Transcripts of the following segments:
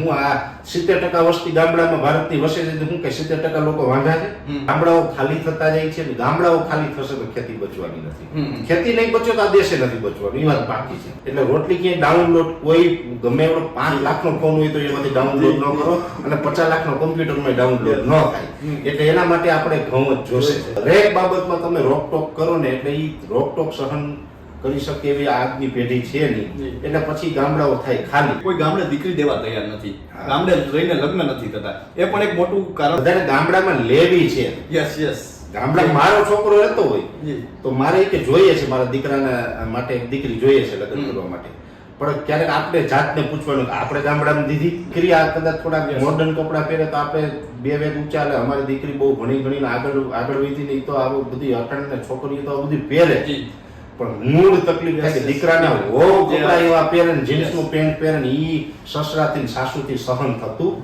હું આ સિત્તેર ટકા વસ્તી ગામડામાં ભારતની વસે છે હું કે સિત્તેર ટકા લોકો વાંધા છે? ગામડાઓ ખાલી થતા જાય છે ગામડાઓ ખાલી થશે તો ખેતી બચવાની નથી. ખેતી નહીં બચો તો આ દેશે નથી બચવાનું એ વાત બાકી છે. એટલે રોટલી ક્યાંય ડાઉનલોડ કોઈ ગમે એવડો પાંચ લાખનો ફોન હોય તો એમાંથી ડાઉનલોડ ન કરો અને પચાસ લાખનો કોમ્પ્યુટરમાં ડાઉનલોડ ન થાય. એટલે એના માટે આપણે ઘઉં જ જોશે. દરેક બાબતમાં તમે રોકટોક કરો ને એટલે એ રોકટોક સહન કરી શકે એવી આજની પેઢી છે નહીં. એટલે પછી ગામડાઓ થાય ખાલી. કોઈ ગામડે દીકરી દેવા તૈયાર નથી. ગામડે રહીને લગ્ન નથી થતા. એ પણ એક મોટું કારણ. બધાને ગામડામાં લેવી છે. Yes yes. ગામડામાં મારો છોકરો રહેતો હોય તો મારે કે જોઈએ છે મારા દીકરાના માટે એક દીકરી જોઈએ છે લગ્ન કરવા માટે. પણ ક્યારેક આપણે જાતને પૂછવાનું આપણે ગામડામાં દીધી દીકરી આ કદાચ થોડા. મોડર્ન કપડાં પહેરે તો આપણે બે વેગ ઊંચા અમારી દીકરી બહુ ભણી ભણીને આગળ આગળ વધી ને ઈ તો આવું બધી અટાણે છોકરીઓ તો બધી પહેરે. જી. પણ મૂળ તકલીફ થાય કે. દીકરાના હો જે- કપડા એવા પહેરે ને. પેન્ટ પહેરે ને ઈ સસરાથી સાસુથી સહન થતું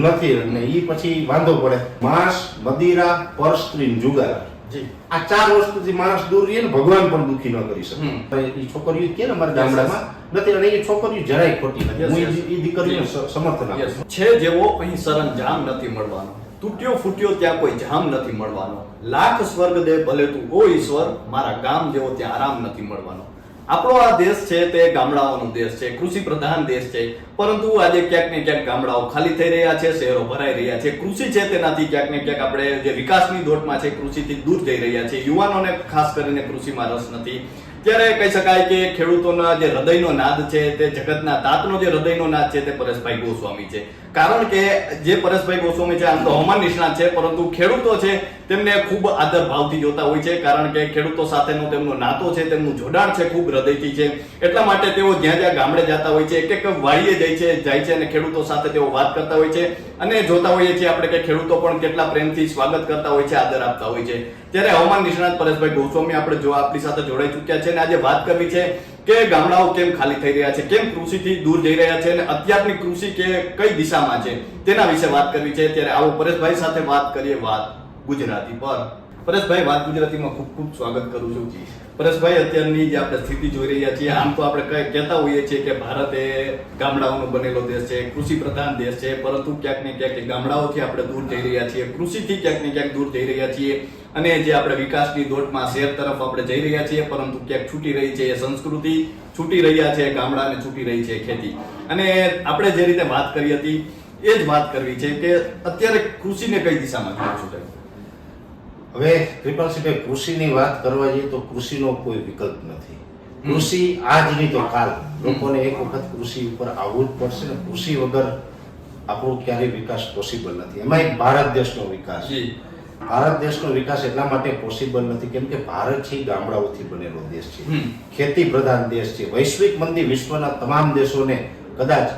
નથી. અને ઈ પછી વાંધો પડે. માંસ મદિરા પરસ્ત્રી જુગાર. જી. આ ચાર વસ્તુથી માણસ દૂર રહીએ ને ભગવાન પણ દુખી ન કરી શકે. એ છોકરીઓ કે ને અમારા ગામડામાં નથી અને એ છોકરીઓ જરાય ખોટી નથી. હું એ દીકરીઓ સમર્થન છે. જેવો અહીં સરંજામ નથી મળવાનો. તૂટ્યો ફૂટ્યો ત્યાં કોઈ જામ નથી મળવાનો. લાખ સ્વર્ગ દે ભલે તું ઓ ઈશ્વર, મારા ગામ જેવો ત્યાં આરામ નથી મળવાનો. આપણો આ દેશ છે તે ગામડાઓનો દેશ છે, કૃષિ પ્રધાન દેશ છે. પરંતુ આજે ક્યાંક ને ક્યાંક ગામડાઓ ખાલી થઈ રહ્યા છે, શહેરો ભરાઈ રહ્યા છે. કૃષિ છે તેનાથી ક્યાંક ને ક્યાંક આપણે જે વિકાસની દોટમાં છે, કૃષિથી દૂર જઈ રહ્યા છે યુવાનોને ખાસ કરીને કૃષિમાં રસ નથી. ત્યારે કહી શકાય કે ખેડૂતોના જે હૃદયનો નાદ છે, તે જગતના તાતનો જે હૃદયનો નાદ છે, તે પરેશભાઈ ગોસ્વામી છે. કારણ કે જે પરેશભાઈ ગોસ્વામી છે, આમ તો હવામાન નિષ્ણાત છે, પરંતુ ખેડૂતો છે, તેમને ખૂબ આદર ભાવથી જોતા હોય છે, કારણ કે ખેડૂતો સાથેનો તેમનો નાતો છે, તેમનું જોડાણ છે ખૂબ હૃદયથી છે. એટલા માટે તેઓ જ્યાં જ્યાં ગામડે જતા હોય છે એક એક વાડીએ જાય છે જાય છે અને ખેડૂતો સાથે તેઓ વાત કરતા હોય છે અને જોતા હોઈએ છીએ આપણે કે ખેડૂતો પણ કેટલા પ્રેમથી સ્વાગત કરતા હોય છે, આદર આપતા હોય છે. ત્યારે હવામાન નિષ્ણાત પરેશભાઈ ગોસ્વામી આપણે જો આપણી સાથે જોડાઈ ચૂક્યા છે અને આજે વાત કરવી છે કે ગામડાઓ કેમ ખાલી થઈ રહ્યા છે, કેમ કૃષિથી દૂર જઈ રહ્યા છે અને અત્યારની કૃષિ કે કઈ દિશામાં છે, તેના વિશે વાત કરવી છે. ત્યારે આવો પરેશભાઈ સાથે વાત કરીએ વાત ગુજરાતી પર. પરેશભાઈ વાત ગુજરાતીમાં ખૂબ ખૂબ સ્વાગત કરું છું પરેશભાઈ, અત્યારની જે આપણે સ્થિતિ જોઈ રહ્યા છીએ, આમ તો આપણે કઈ કહેતા હોઈએ છીએ કે ભારત એ ગામડાઓનો બનેલો દેશ છે, કૃષિ પ્રધાન દેશ છે, પરંતુ ક્યાંક ને ક્યાંક ગામડાઓથી આપણે દૂર જઈ રહ્યા છીએ, કૃષિથી ક્યાંક ને ક્યાંક દૂર જઈ રહ્યા છીએ અને જે આપણે વિકાસની દોટમાં શહેર તરફ આપણે જઈ રહ્યા છીએ, પરંતુ ક્યાંક છૂટી રહી છે એ સંસ્કૃતિ, છૂટી રહ્યા છે ગામડા અને છૂટી રહી છે ખેતી અને આપણે જે રીતે વાત કરી હતી, એ જ વાત કરવી છે કે અત્યારે કૃષિને કઈ દિશામાં જોઈ? હવે કૃપાલસિંહભાઈ કૃષિની વાત કરવા જઈએ તો કૃષિનો કોઈ વિકલ્પ નથી. કૃષિ આજ નહીં તો કાલ. લોકોને એક વખત કૃષિ ઉપર આવવું જ પડશે ને કૃષિ વગર આપણો ક્યારેય વિકાસ પોસિબલ નથી. એમાં એક ભારત દેશનો વિકાસ. ભારત દેશનો વિકાસ એટલા માટે પોસિબલ નથી કેમ કે ભારત છે ગામડાઓથી બનેલો દેશ છે. ખેતી પ્રધાન દેશ છે. વૈશ્વિક મંદી વિશ્વના તમામ દેશોને કદાચ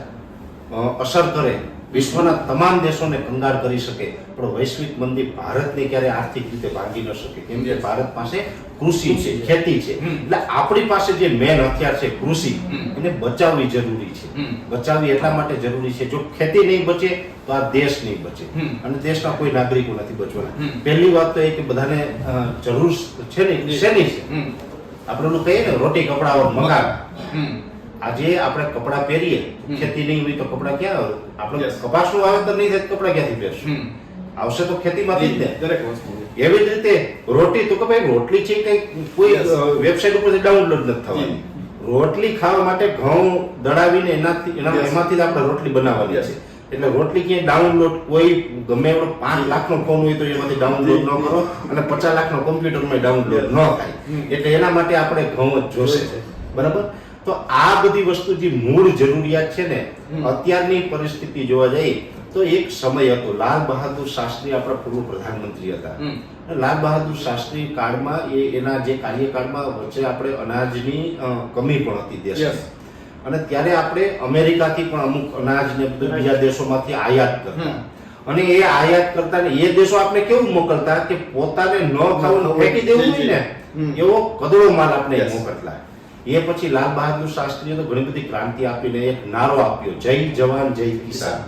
અસર કરે વિશ્વના તમામ દેશોને કંગાળ કરી શકે પણ વૈશ્વિક મંદી ભારતને ક્યારે આર્થિક રીતે ભાંગી ન શકે? કેમ કે ભારત પાસે કૃષિ છે ખેતી છે. એટલે આપણી પાસે જે મેન હથિયાર છે કૃષિ એને બચાવવી જરૂરી છે. બચાવવી એટલા માટે જરૂરી છે જો ખેતી નહીં બચે તો આ દેશ નહીં બચે. અને દેશના કોઈ નાગરિકો નથી બચવાના. પહેલી વાત તો એ કે બધાને જરૂર છે ને શેની છે? આપણે કહીએ ને રોટી કપડા મકાન. આજે આપણે કપડા પહેરીએ ખેતી નહીં હોય તો કપડા ક્યાં આવે આપણે. કપાસનું વાવેતર નહીં થાય કપડા ક્યાંથી પહેરશું? આવશે તો ખેતીમાંથી જ ને. દરેક વસ્તુ. એવી જ રીતે રોટલી તો કે ભાઈ રોટલી છે કઈ કોઈ. વેબસાઇટ ઉપરથી ડાઉનલોડ નથી થવાની. રોટલી ખાવા માટે ઘઉં દળાવીને એનાથી એના એમાંથી જ આપણે રોટલી બનાવવાની. છે. એટલે રોટલી ક્યાંય ડાઉનલોડ કોઈ ગમે એવડો પાંચ લાખનો ફોન હોય તો એમાંથી ડાઉનલોડ ન કરો અને પચાસ લાખનો કોમ્પ્યુટરમાં ડાઉનલોડ ન થાય. એટલે એના માટે આપણે ઘઉં જ જોશે. બરાબર? તો આ બધી વસ્તુ જે મૂળ જરૂરિયાત છે ને અત્યારની પરિસ્થિતિ જોવા જઈએ તો એક સમય હતો. લાલ બહાદુર શાસ્ત્રી આપણા પૂર્વ પ્રધાનમંત્રી હતા. લાલ બહાદુર શાસ્ત્રી કાળમાં એ એના જે કાર્યકાળમાં વચ્ચે આપણે અનાજની કમી પણ હતી દેશ અને ત્યારે આપણે અમેરિકાથી પણ અમુક અનાજ ને બધું બીજા દેશોમાંથી આયાત કરતા. અને એ આયાત કરતા ને એ દેશો આપણે કેવું મોકલતા કે પોતાને ન ખાવું ને ફેંકી દેવું હોય ને એવો કદડો માલ આપણે. મોકલતા. એ પછી લાલ બહાદુર શાસ્ત્રીએ તો ઘણી બધી ક્રાંતિ આપીને એક નારો આપ્યો જય જવાન જય કિસાન.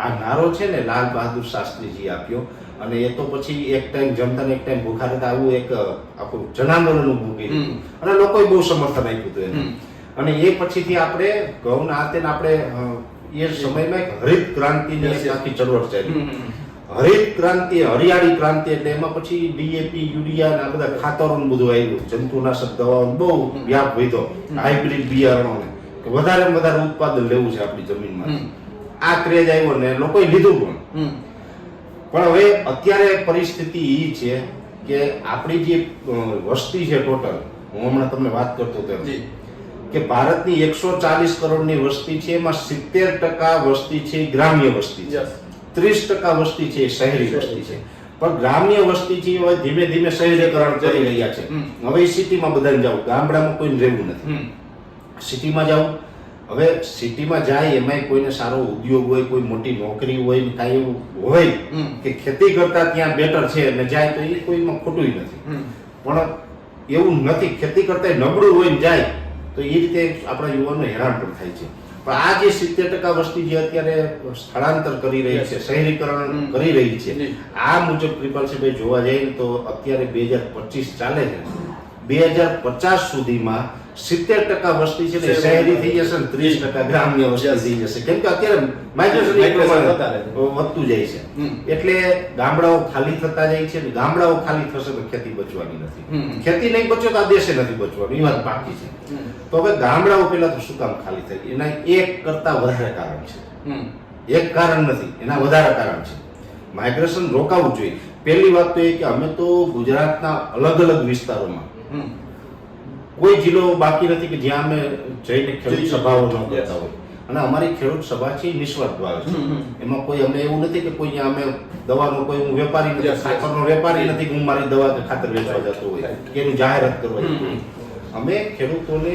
આ નારો છે ને લાલ બહાદુર શાસ્ત્રીજી આપ્યો અને એ તો પછી એક ટાઈમ જમતા એક ટાઈમ ભૂખા રહેતા આવું એક આપણું આખું જનાંદોલન ઊભું કર્યું હમ. અને લોકોએ બહુ સમર્થન આપ્યું હતું એને. અને એ પછીથી આપણે ઘઉંના હાથે ને આપણે એ સમયમાં એક હરિત ક્રાંતિની આખી ચળવળ ચાલી. હરિત ક્રાંતિ હરિયાળી ક્રાંતિ એટલે એમાં પછી ડીએપી યુરિયા આ બધા ખાતરો બધું આવ્યું. જંતુનાશક દવાઓ બહુ વ્યાપ વધ્યો. હાઇબ્રિડ બિયારણો ને વધારે વધારે ઉત્પાદન લેવું છે આપણી જમીનમાં આ ક્રેજ આવ્યો ને લોકોએ લીધું પણ. પણ હવે અત્યારે પરિસ્થિતિ એ છે કે આપણી જે વસ્તી છે ટોટલ હું હમણાં તમને વાત કરતો હતો કે ભારતની એકસો ચાલીસ કરોડની વસ્તી છે એમાં સિત્તેર ટકા વસ્તી છે ગ્રામ્ય વસ્તી છે. ત્રીસ ટકા વસ્તી છે એ શહેરી વસ્તી છે. પણ ગ્રામ્ય વસ્તી છે હવે ધીમે ધીમે શહેરીકરણ કરી રહ્યા છે. હવે સિટીમાં બધાને જવું ગામડામાં કોઈને રહેવું નથી. સિટીમાં જાવ હવે સિટીમાં જાય એમાંય કોઈને સારો ઉદ્યોગ હોય કોઈ મોટી નોકરી હોય કાંઈ એવું હોય કે ખેતી કરતા ત્યાં બેટર છે અને જાય તો એ કોઈમાં ખોટું નથી. પણ એવું નથી. ખેતી કરતા નબળું હોય ને જાય તો એ રીતે આપણા યુવાનો હેરાન પણ થાય છે. પણ આ જે સિત્તેર ટકા વસ્તી જે અત્યારે સ્થળાંતર કરી રહી છે શહેરીકરણ કરી રહી છે. આ મુજબ કૃપાલસિંહભાઈ જોવા જઈએ તો અત્યારે બે હજાર પચીસ ચાલે છે. બે હજાર પચાસ સુધીમાં સિત્તેર ટકા વસ્તી છે ને શહેરી થઈ જશે ને ત્રીસ ટકા ગ્રામ્ય વસ્તી થઈ જશે. કેમ કે અત્યારે માઇગ્રેશન. વધતું જાય છે. એટલે ગામડાઓ ખાલી થતા જાય છે ગામડાઓ ખાલી થશે તો ખેતી બચવાની નથી. ખેતી નહીં બચો તો આ દેશે નથી બચવાનું એ વાત બાકી છે. તો હવે ગામડાઓ પેલા તો શું કામ ખાલી થઈ એના એક કરતા વધારે કારણ છે. એક કારણ નથી એના વધારે કારણ છે. માઇગ્રેશન રોકાવું જોઈએ. પહેલી વાત તો એ કે અમે તો ગુજરાતના અલગ અલગ વિસ્તારોમાં. કોઈ જિલ્લો બાકી નથી કે જ્યાં અમે જઈને ખેડૂત સભાઓ ન. કરતા હોય અને અમારી ખેડૂત સભા છે નિસ્વાર્થ ભાવે છે. એમાં કોઈ અમને એવું નથી કે કોઈ અમે દવાનો કોઈ હું વેપારી નથી. ખાતરનો વેપારી નથી કે હું મારી દવા ખાતર વેચવા જતો હોય કે એનું જાહેરાત કરવા અમે ખેડૂતોને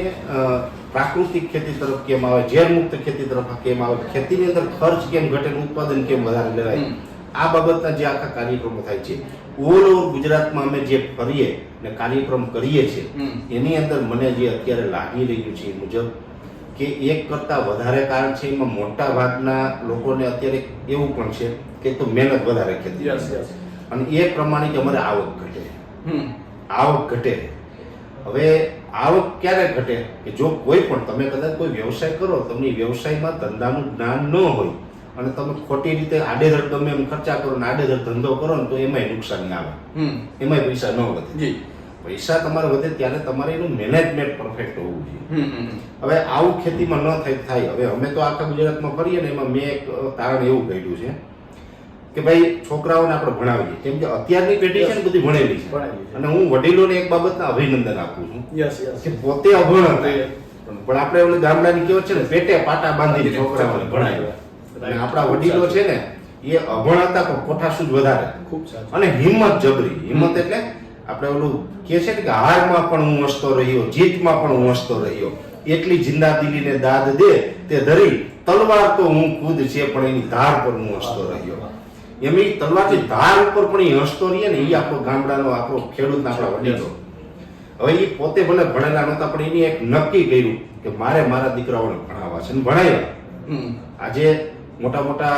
પ્રાકૃતિક ખેતી તરફ કેમ આવે ઝેર મુક્ત ખેતી તરફ કેમ આવે ખેતીની અંદર ખર્ચ કેમ ઘટે ઉત્પાદન કેમ વધારે લેવાય. આ બાબતના જે આખા કાર્યક્રમો થાય છે ઓલ ઓવર ગુજરાતમાં અમે જે ફરીએ ને કાર્યક્રમ કરીએ છીએ એની અંદર મને જે અત્યારે લાગી રહ્યું છે એ મુજબ કે એક કરતા વધારે કારણ છે એમાં મોટા ભાગના લોકોને અત્યારે એવું પણ છે કે તો મહેનત વધારે ખેતી. અને એ પ્રમાણે કે અમારે આવક ઘટે. આવક ઘટે. હવે આવક ક્યારે ઘટે? કે જો કોઈ પણ તમે કદાચ કોઈ વ્યવસાય કરો તમને વ્યવસાયમાં ધંધાનું જ્ઞાન ન હોય અને તમે ખોટી રીતે આડેધડ તમે એમ ખર્ચા કરો ને આડેધડ ધંધો કરો ને તો એમાંય નુકસાની આવે. એમાંય પૈસા ન વધે. પૈસા તમારે વધે ત્યારે તમારે એનું મેનેજમેન્ટ પરફેક્ટ હોવું જોઈએ. હવે આવું ખેતીમાં ન થાય થાય. હવે અમે તો આખા ગુજરાતમાં ફરીએ ને એમાં મેં એક કારણ એવું કહ્યું છે કે ભાઈ છોકરાઓને આપણે ભણાવીએ. કેમ કે અત્યારની પેઢી છે ને બધી ભણેલી છે. અને હું વડીલોને એક બાબતના અભિનંદન આપું છું. કે પોતે અભણ હતા. પણ આપણે ગામડાની કહેવત છે ને પેટે પાટા બાંધીને છોકરાઓને ભણાવ્યા. અને આપણા વડીલો છે ને એ અભણ હતા પણ કોઠાસૂજ વધારે. ખૂબ અને હિંમત જબરી. હિંમત એટલે આપણે ઓલું કહે છે ને કે હારમાં પણ હું હસતો રહ્યો જીતમાં પણ હું હસતો રહ્યો. એટલી જિંદાદિલીને દાદ દે તે ધરી તલવાર તો હું ખુદ છે પણ એની ધાર પર હું હસતો રહ્યો. એમ એ તલવારથી ધાર ઉપર પણ એ હસતો રહીએ ને એ આપણો ગામડાનો આપણો ખેડૂત આપણા વડીલો. હવે એ પોતે ભલે ભણેલા નહોતા પણ એની એક નક્કી કર્યું કે મારે મારા દીકરાઓને ભણાવવા છે. ભણાવ્યા આજે મોટા મોટા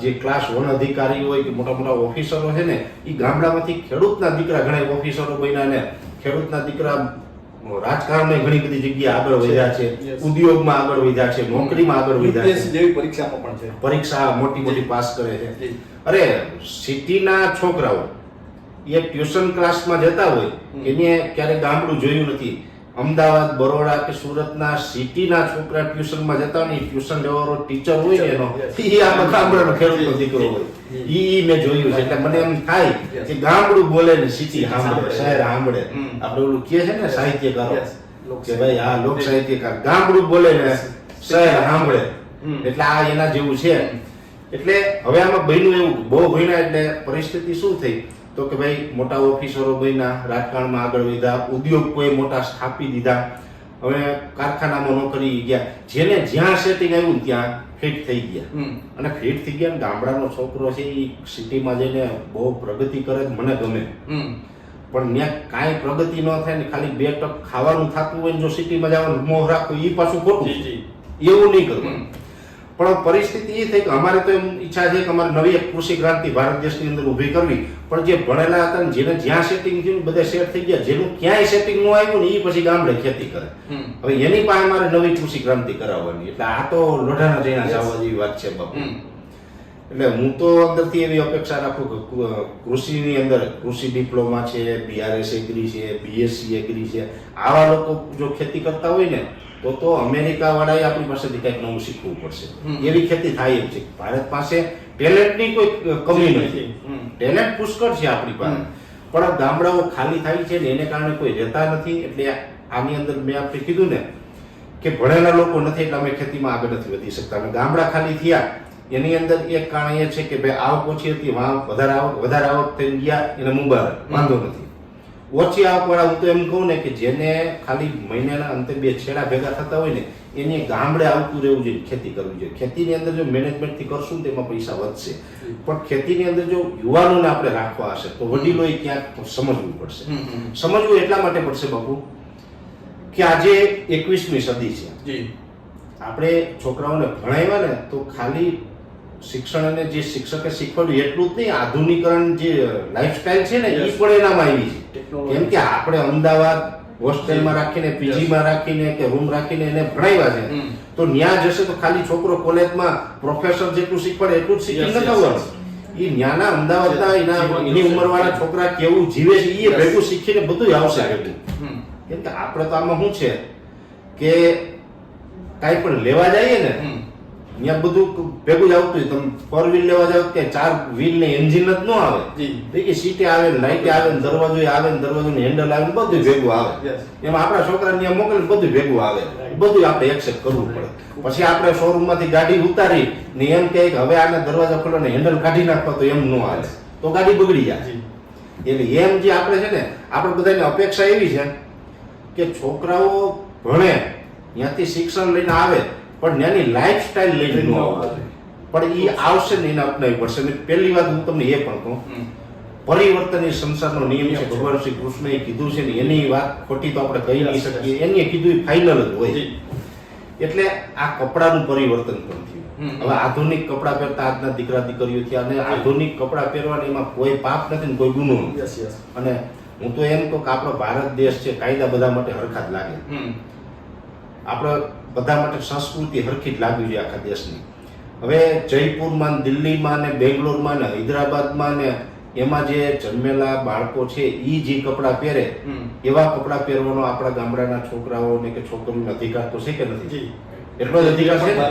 જે ક્લાસ વન અધિકારી હોય કે મોટા મોટા ઓફિસરો છે ને એ ગામડામાંથી ખેડૂતના દીકરા ઘણા ઓફિસરો બન્યા ને ખેડૂતના દીકરા રાજકારણમાં ઘણી બધી જગ્યાએ આગળ વધ્યા છે ઉદ્યોગમાં આગળ વધ્યા છે નોકરીમાં આગળ વધ્યા છે. જેવી પરીક્ષામાં પણ છે. પરીક્ષા મોટી મોટી પાસ કરે છે. અરે સિટીના છોકરાઓ એ ટ્યુશન ક્લાસમાં જતા હોય એને ક્યારેક ગામડું જોયું નથી. અમદાવાદ બરોડા કે સુરતના સિટીના છોકરા ટ્યુશનમાં જતા હોય ને ટ્યુશન લેવાનો ટીચર હોય ને એનો. ઈ આપણા ગામડાનો ખેડૂતનો દીકરો હોય. ઈ મેં જોયું છે. એટલે મને એમ થાય કે ગામડું બોલે ને સિટી સાંભળે. શહેર સાંભળે. આપડે આપણે ઓલું કહે છે ને સાહિત્યકારો કે ભાઈ આ લોક સાહિત્યકાર ગામડું બોલે ને શહેર સાંભળે. એટલે આ એના જેવું છે. એટલે હવે આમાં બન્યું એવું બહુ ભણ્યા એટલે પરિસ્થિતિ શું થઈ? તો કે ભાઈ મોટા ઓફિસરો બન્યા રાજકારણમાં આગળ વધ્યા ઉદ્યોગ કોઈ મોટા સ્થાપી દીધા. હવે કારખાનામાં નોકરી ગયા. જેને જ્યાં સેટિંગ આવ્યું ત્યાં ફિટ થઈ ગયા. અને ફિટ થઈ ગયા ગામડાનો છોકરો છે એ સિટીમાં જઈને બહુ પ્રગતિ કરે મને ગમે. પણ ત્યાં કાંઈ પ્રગતિ ન થાય ને ખાલી બે ટક ખાવાનું થતું હોય ને જો સિટીમાં જવાનું મોહ રાખવું એ પાછું ખોટું. જી, એવું નહીં કરવાનું. પણ પરિસ્થિતિ એ થઈ કે અમારે તો એમ ઈચ્છા છે કે અમારે નવી એક કૃષિ ક્રાંતિ ભારત દેશની અંદર ઊભી કરવી. પણ જે ભણેલા હતા ને જેને જ્યાં સેટિંગ થયું બધા સેટ થઈ ગયા જેનું ક્યાંય સેટિંગ ન આવ્યું ને એ પછી ગામડે ખેતી કરે. હવે એની પાસે મારે નવી કૃષિ ક્રાંતિ કરાવવાની. એટલે આ તો લોઢાના જઈને જવા જેવી વાત છે બાપુ. એટલે હું તો અંદરથી એવી અપેક્ષા રાખું કે કૃષિની અંદર કૃષિ ડિપ્લોમા છે બીઆરએસ એગ્રી છે બીએસસી એગ્રી છે આવા લોકો જો ખેતી કરતા હોય ને તો તો અમેરિકા વાળાએ આપણી પાસેથી કંઈક નવું શીખવું પડશે. એવી ખેતી થાય એમ છે. ભારત પાસે ટેલેન્ટની કોઈ કમી નથી. ટેલેન્ટ પુષ્કળ છે આપણી પાસે. પણ ગામડાઓ ખાલી થાય છે ને એને કારણે કોઈ રહેતા નથી. એટલે આની અંદર મેં આપણે કીધું ને કે ભણેલા લોકો નથી એટલે અમે ખેતીમાં આગળ નથી વધી શકતા. અને ગામડા ખાલી થયા એની અંદર એક કારણ એ છે કે ભાઈ આવક ઓછી હતી વધારે આવક વધારે આવક થઈ ગયા એને મુબારક વાંધો નથી. ઓછી આવક વાળા હું તો એમ કહું ને કે જેને ખાલી મહિનાના અંતે બે છેડા ભેગા થતા હોય ને એને ગામડે આવતું રહેવું જોઈએ ખેતી કરવી જોઈએ. ખેતીની અંદર જો મેનેજમેન્ટથી કરશું ને તેમાં પૈસા વધશે. પણ ખેતીની અંદર જો યુવાનોને આપણે રાખવા હશે તો વડીલોએ ક્યાંક સમજવું પડશે. સમજવું એટલા માટે પડશે બાપુ કે આજે એકવીસમી સદી છે. આપણે છોકરાઓને ભણાવ્યા ને તો ખાલી શિક્ષણ અને જે શિક્ષકે શીખવાડ્યું એટલું જ નહીં આધુનિકરણ જે લાઈફસ્ટાઈલ છે ને એ પણ એનામાં આવી છે. કેમ કે આપણે અમદાવાદ હોસ્ટેલમાં રાખીને પીજીમાં રાખીને કે રૂમ રાખીને એને ભણાવ્યા છે. તો ન્યા જશે તો ખાલી છોકરો કોલેજમાં પ્રોફેસર જેટલું શીખવાડે એટલું જ શીખી નથી આવવાનું એ ન્યાના અમદાવાદના એના એની. ઉંમરવાળા છોકરા કેવું જીવે છે એ ભેગું શીખીને બધું આવશે ભેગું કેમ કે આપણે તો આમાં શું છે કે કાંઈ પણ લેવા જઈએ ને ત્યાં બધું ભેગું જ આવતું હોય. તમે ફોર વ્હીલ લેવા જાવ કે ચાર વ્હીલ ને એન્જિન જ ન આવે. જી. ભેગી સીટે આવે ને લાઇટે આવે ને દરવાજો આવે ને દરવાજો હેન્ડલ આવે ને બધું ભેગું આવે. એમાં આપણા છોકરાને ત્યાં મોકલે ને બધું ભેગું આવે. બધું આપણે એક્સેપ્ટ કરવું પડે. પછી આપણે શોરૂમમાંથી ગાડી ઉતારી ને એમ કહે કે હવે આને દરવાજા ખોલો ને હેન્ડલ કાઢી નાખવા તો એમ ન આવે. તો ગાડી બગડી જાય. એટલે એમ જે આપણે છે ને આપણે બધાની અપેક્ષા એવી છે કે છોકરાઓ ભણે ત્યાંથી શિક્ષણ લઈને આવે પણ ત્યાંની લાઈફસ્ટાઈલ લઈને ન આવે પણ એ આવશે ને એને અપનાવી પડશે અને પહેલી વાત હું તમને એ પણ કહું. પરિવર્તન એ સંસારનો નિયમ છે. ભગવાન શ્રી કૃષ્ણએ કીધું છે ને એની વાત ખોટી તો આપણે કહી નહીં શકીએ. એની એ ફાઇનલ જ હોય. એટલે આ કપડાનું પરિવર્તન પણ થયું. હવે આધુનિક કપડાં પહેરતા આજના દીકરા દીકરીઓ થયા અને આધુનિક કપડાં પહેરવાની એમાં કોઈ પાપ નથી ને કોઈ ગુનો નથી. અને હું તો એમ કહું કે આપણો ભારત દેશ છે કાયદા બધા માટે હરખા જ લાગે આપણે બધા માટે સંસ્કૃતિ હરખી જ લાગવી જોઈએ આખા દેશની. હવે જયપુરમાં ને દિલ્હીમાં ને બેંગ્લોરમાં ને હૈદરાબાદમાં ને એમાં જે જન્મેલા બાળકો છે એ જે કપડાં પહેરે એવા કપડાં પહેરવાનો આપણા ગામડાના છોકરાઓને કે છોકરીઓને અધિકાર તો છે કે નથી? એટલો જ અધિકાર છે ને?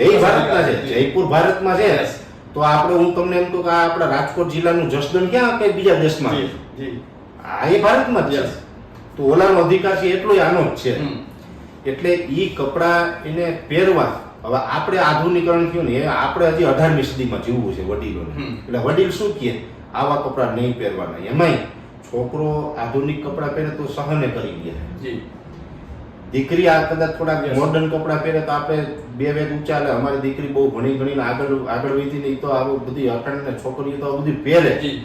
એ ભારતમાં છે. જયપુર ભારતમાં છે. તો આપણે હું તમને એમ કહું કે આપણા રાજકોટ જિલ્લાનું જસદન ક્યાં કઈ બીજા દેશમાં? આ એ ભારતમાં જ છે. તો ઓલાનો અધિકાર છે એટલો આનો જ છે. એટલે એ કપડાં એને પહેરવા. હવે આપણે આધુનિકરણ થયું ને એ આપણે હજી અઢારમી સદીમાં જીવવું છે વડીલોને. એટલે વડીલ શું કહે? આવા કપડાં નહીં પહેરવાના. એમાંય છોકરો આધુનિક કપડાં પહેરે તો સહને કરી ગયા દીકરી આ કદાચ થોડા. મોડર્ન કપડાં પહેરે તો આપણે બે વેગ ઉચાલે અમારી દીકરી બહુ ભણી ગણીને આગળ આગળ ને ઈ તો આવું બધી અટાણે છોકરીઓ તો બધી પહેરે. જી.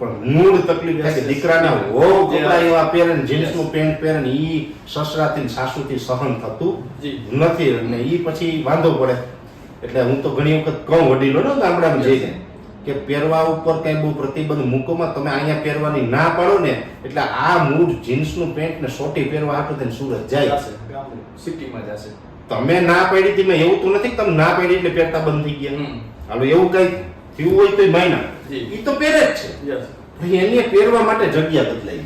પણ મૂળ તકલીફ થાય કે. દીકરાના હો કપડા એવા પહેરે ને જીન્સનું નું પેન્ટ પહેરે ને ઈ સસરાથી સાસુથી સહન થતું નથી. અને ઈ પછી વાંધો પડે. એટલે હું તો ઘણી વખત કહું વડીલો ને ગામડામાં. જઈને કે પહેરવા ઉપર કઈ બહુ પ્રતિબંધ મૂકોમાં તમે અહીંયા પહેરવાની ના પાડો ને એટલે આ મૂળ જીન્સનું પેન્ટ ને સોટી પહેરવા હાટું થઈને સુરત જાય. છે સિટીમાં જશે. તમે ના પાડી હતી મેં એવું તો નથી તમે ના પાડી એટલે પહેરતા બંધ થઈ ગયા. હાલો એવું કઈ થયું હોય તો માયના. જી. ઈ તો પહેરે જ છે. ભાઈ એને પહેરવા માટે જગ્યા બદલાઈ.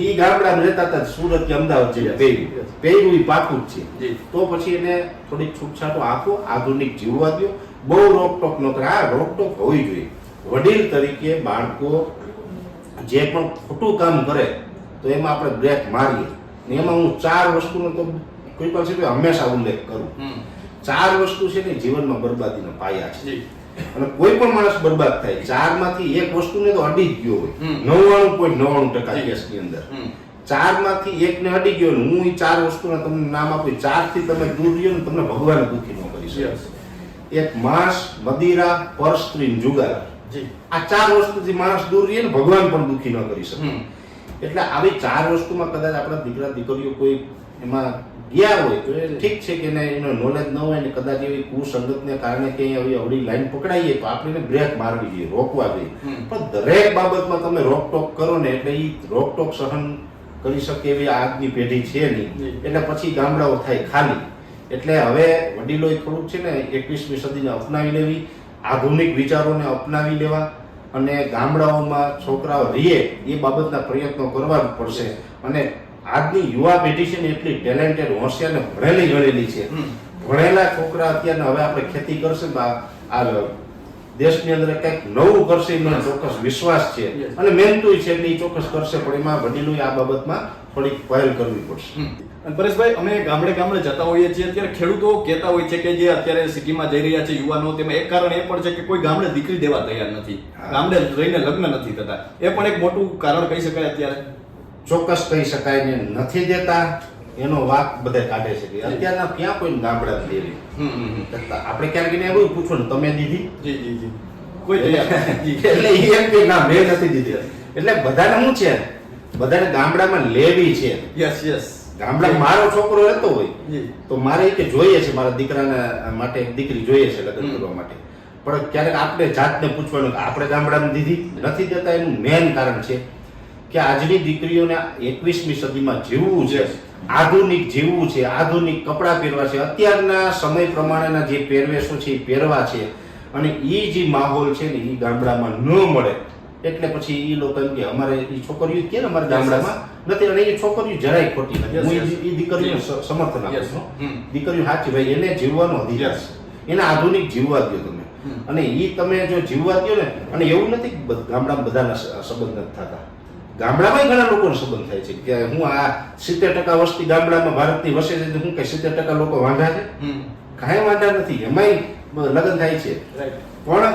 ઈ ગામડામાં રહેતા હતા સુરત કે અમદાવાદ જેવું પહેર્યું પહેર્યું ઈ પાકું જ છે. તો પછી એને થોડીક છૂટછાટો આપો આધુનિક જીવવા દો બહુ રોકટોક ન કરે આ રોકટોક હોવી જોઈએ. વડીલ તરીકે બાળકો જે પણ ખોટું કામ કરે તો એમાં આપણે બ્રેક મારીએ. ને એમાં હું ચાર વસ્તુનો તો કોઈ પણ છે હંમેશા ઉલ્લેખ કરું. ચાર વસ્તુ છે ને જીવનમાં બરબાદીનો પાયા છે. જી. અને કોઈ પણ માણસ બરબાદ થાય ચારમાંથી એક વસ્તુને તો અડી જ ગયો હોય. નવાણું નવ્વાણું પોઈન્ટ નવ્વાણું ટકા. કેસની અંદર. ચારમાંથી એક ને અડી ગયો હું એ ચાર વસ્તુના તમને નામ આપું ચારથી તમે દૂર રહ્યો ને તમને ભગવાન દુઃખી ન કરી શકે. એક માંસ મદિરા પર સ્ત્રી જુગાર. આ ચાર વસ્તુથી માણસ દૂર રહીએ ને ભગવાન પણ દુઃખી ન કરી શકે. એટલે આવી ચાર વસ્તુમાં કદાચ આપણા દીકરા દીકરીઓ કોઈ એમાં ગયા હોય તો એ ઠીક છે કે એને એનો નોલેજ ન હોય ને કદાચ એવી કુસંગતને કારણે ક્યાંય આવી અવળી લાઈન પકડાઈએ તો આપણે બ્રેક મારવી જોઈએ રોકવા જોઈએ. પણ દરેક બાબતમાં તમે રોકટોક કરો ને એટલે એ રોકટોક સહન કરી શકે એવી આજની પેઢી છે નહીં. એટલે પછી ગામડાઓ થાય ખાલી. એટલે હવે વડીલોએ થોડુંક છે ને એકવીસમી સદીને અપનાવી લેવી આધુનિક વિચારોને અપનાવી લેવા અને ગામડાઓમાં છોકરાઓ રહીએ એ બાબતના પ્રયત્નો કરવા જ પડશે. અને આજની યુવા પેઢી છે ને એટલી ટેલેન્ટેડ હોશિયાર ને ભણેલી ગણેલી છે. ભણેલા છોકરા અત્યારના હવે આપણે ખેતી કરશે આ દેશની અંદર કંઈક નવું કરશે એનો ચોક્કસ વિશ્વાસ છે. અને અને મહેનતું છે એટલે એ ચોક્કસ કરશે પણ એમાં વડીલોએ આ બાબતમાં થોડીક પહેલ કરવી પડશે. અને પરેશભાઈ અમે ગામડે ગામડે જતા હોઈએ છીએ. અત્યારે ખેડૂતો કહેતા હોય છે કે જે અત્યારે સિટીમાં જઈ રહ્યા છે યુવાનો તેમાં એક કારણ એ પણ છે કે કોઈ ગામડે દીકરી દેવા તૈયાર નથી. ગામડે રહીને લગ્ન નથી થતા. એ પણ એક મોટું કારણ કહી શકાય અત્યારે. ચોક્કસ કહી શકાય ને નથી દેતા એનો વાક બધા કાઢે છે. કે અત્યારના ક્યાં કોઈ ગામડા દેવી. આપણે ક્યારેક એને એવું પૂછવું ને તમે દીધી? જી જી જી. કોઈ. એટલે એમ કે ના મેં નથી દીધી. એટલે બધાને શું છે? બધાને ગામડામાં લેવી છે. Yes yes. ગામડા મારો છોકરો રહેતો હોય તો મારે કે જોઈએ છે મારા દીકરાના માટે એક દીકરી જોઈએ છે લગ્ન કરવા માટે. પણ ક્યારેક આપણે જાતને પૂછવાનું આપણે ગામડામાં દીધી? નથી દેતા? એનું મેન કારણ છે. કે આજની દીકરીઓને એકવીસમી સદીમાં જીવવું છે આધુનિક જીવવું છે આધુનિક કપડાં પહેરવા છે અત્યારના સમય પ્રમાણેના જે પહેરવેશો છે એ પહેરવા છે. અને એ જે માહોલ છે ને એ ગામડામાં ન મળે. એટલે પછી એ લોકો એમ કે અમારે એ છોકરીઓ કે અમારા. ગામડામાં નથી. અને એ છોકરીઓ જરાય ખોટી નથી. હું એ દીકરીઓને સમર્થન આપું છું. દીકરીઓ સાચી ભાઈ એને જીવવાનો અધિકાર છે. એને આધુનિક જીવવા દો તમે. અને એ તમે જો જીવવા દો ને અને એવું નથી કે ગામડામાં બધાના સંબંધ નથી થતા. ગામડામાં ઘણા લોકોનો સંબંધ થાય છે કે હું આ સિત્તેર ટકા વસ્તી ગામડામાં ભારતની વસે છે હું કઈ સિત્તેર ટકા લોકો વાંધા છે? કાંઈ વાંધા નથી એમાંય લગ્ન થાય છે. પણ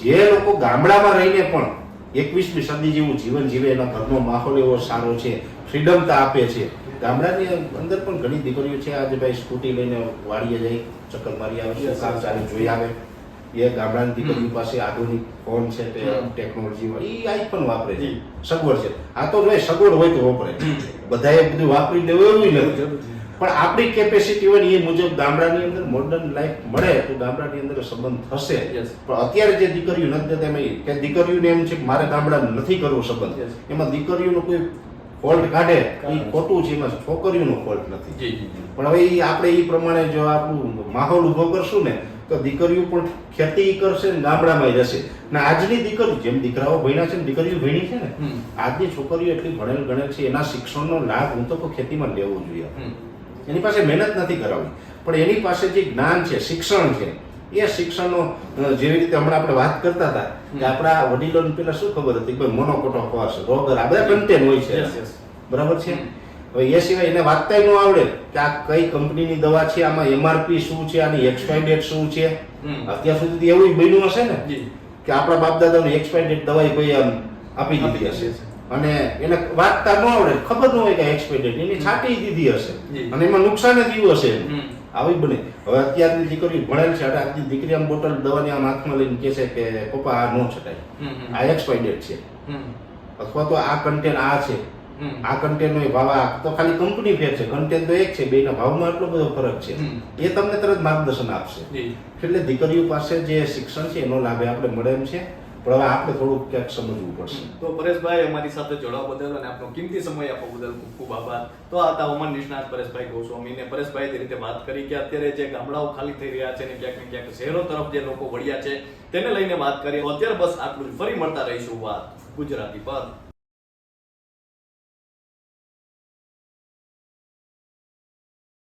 જે લોકો ગામડામાં રહીને પણ એકવીસમી સદી જેવું જીવન જીવે એના ઘરનો માહોલ એવો સારો છે ફ્રીડમતા આપે છે. ગામડાની અંદર પણ ઘણી દીકરીઓ છે આજે ભાઈ સ્કૂટી લઈને વાડીએ જાય ચક્કર મારી આવે છે કામ yes. જોઈ આવે. એ ગામડાની દીકરીઓ પાસે આધુનિક ફોન છે તે. ટેકનોલોજી હોય. એ આઈફોન વાપરે છે. સગવડ છે. આ તો જોઈએ સગવડ હોય તો વાપરે બધાએ બધું વાપરી લેવું એવું નથી. પણ આપણી કેપેસિટી હોય એ મુજબ ગામડાની અંદર મોડર્ન લાઈફ મળે તો ગામડાની અંદર સંબંધ થશે. પણ અત્યારે જે દીકરીઓ નથી દેતા એમ કે દીકરીઓને એમ છે કે મારે ગામડા નથી કરવો સંબંધ. એમાં દીકરીઓનો કોઈ ફોલ્ટ કાઢે એ ખોટું છે. એમાં છોકરીઓનો ફોલ્ટ નથી. પણ હવે એ આપણે એ પ્રમાણે જો આપણું માહોલ ઊભો કરશું ને તો દીકરીઓ પણ ખેતી કરશે ને ગામડામાં રહેશે. ને આજની દીકરી જેમ દીકરાઓ ભણ્યા છે ને દીકરીઓ ભણી છે ને આજની છોકરીઓ એટલી ભણેલ ગણેલ છે એના શિક્ષણનો લાભ હું તો ખેતીમાં લેવો જોઈએ. એની પાસે મહેનત નથી કરાવવી. પણ એની પાસે જે જ્ઞાન છે શિક્ષણ છે એ શિક્ષણનો જેવી રીતે હમણાં આપણે વાત કરતા હતા કે આપણા વડીલોને પેલા શું ખબર હતી કે ભાઈ મોનોકોટો હોર્સ રોગર આ બધા કન્ટેન હોય છે. બરાબર છે. હવે એ સિવાય એને વાંચતા ન આવડે કે આ કઈ કંપનીની દવા છે આમાં એમઆરપી શું છે આની એક્સપાયર ડેટ શું છે. અત્યાર સુધી એવું બન્યું હશે ને કે આપણા બાપ દાદાને એક્સપાયર ડેટ દવાઈ કોઈ આમ આપી દીધી હશે. અને એને વાંચતા ન આવડે ખબર ન હોય કે એક્સપાયર ડેટ એની છાંટી દીધી હશે. અને એમાં નુકસાન જ થયું હશે. આવી બને. હવે અત્યારની દીકરી ભણેલ છે એટલે આજની દીકરી આમ બોટલ દવાની આમ હાથમાં લઈને કહે છે કે પપ્પા આ ન છટાય. આ એક્સપાયર ડેટ છે. અથવા તો આ કન્ટેન આ છે. આ કન્ટેનનો ભાવ આ તો ખાલી કંપની ફેર છે. કન્ટેન તો એક છે બેના ભાવમાં એટલો બધો ફરક છે. એ તમને તરત માર્ગદર્શન આપશે. એટલે દીકરીઓ પાસે જે શિક્ષણ છે એનો લાભ આપણે મળે એમ છે. પણ હવે આપણે થોડુંક ક્યાંક સમજવું પડશે. તો પરેશભાઈ અમારી સાથે જોડાવા બદલ અને આપનો કિંમતી સમય આપવા બદલ ખૂબ ખૂબ આભાર. તો આ હતા હવામાન નિષ્ણાત પરેશભાઈ ગોસ્વામી ને પરેશભાઈ તે રીતે વાત કરી કે અત્યારે જે ગામડાઓ ખાલી થઈ રહ્યા છે ને ક્યાંક ને ક્યાંક શહેરો તરફ જે લોકો વળ્યા છે તેને લઈને વાત કરી. અત્યારે બસ આટલું જ. ફરી મળતા રહીશું વાત ગુજરાતી પર.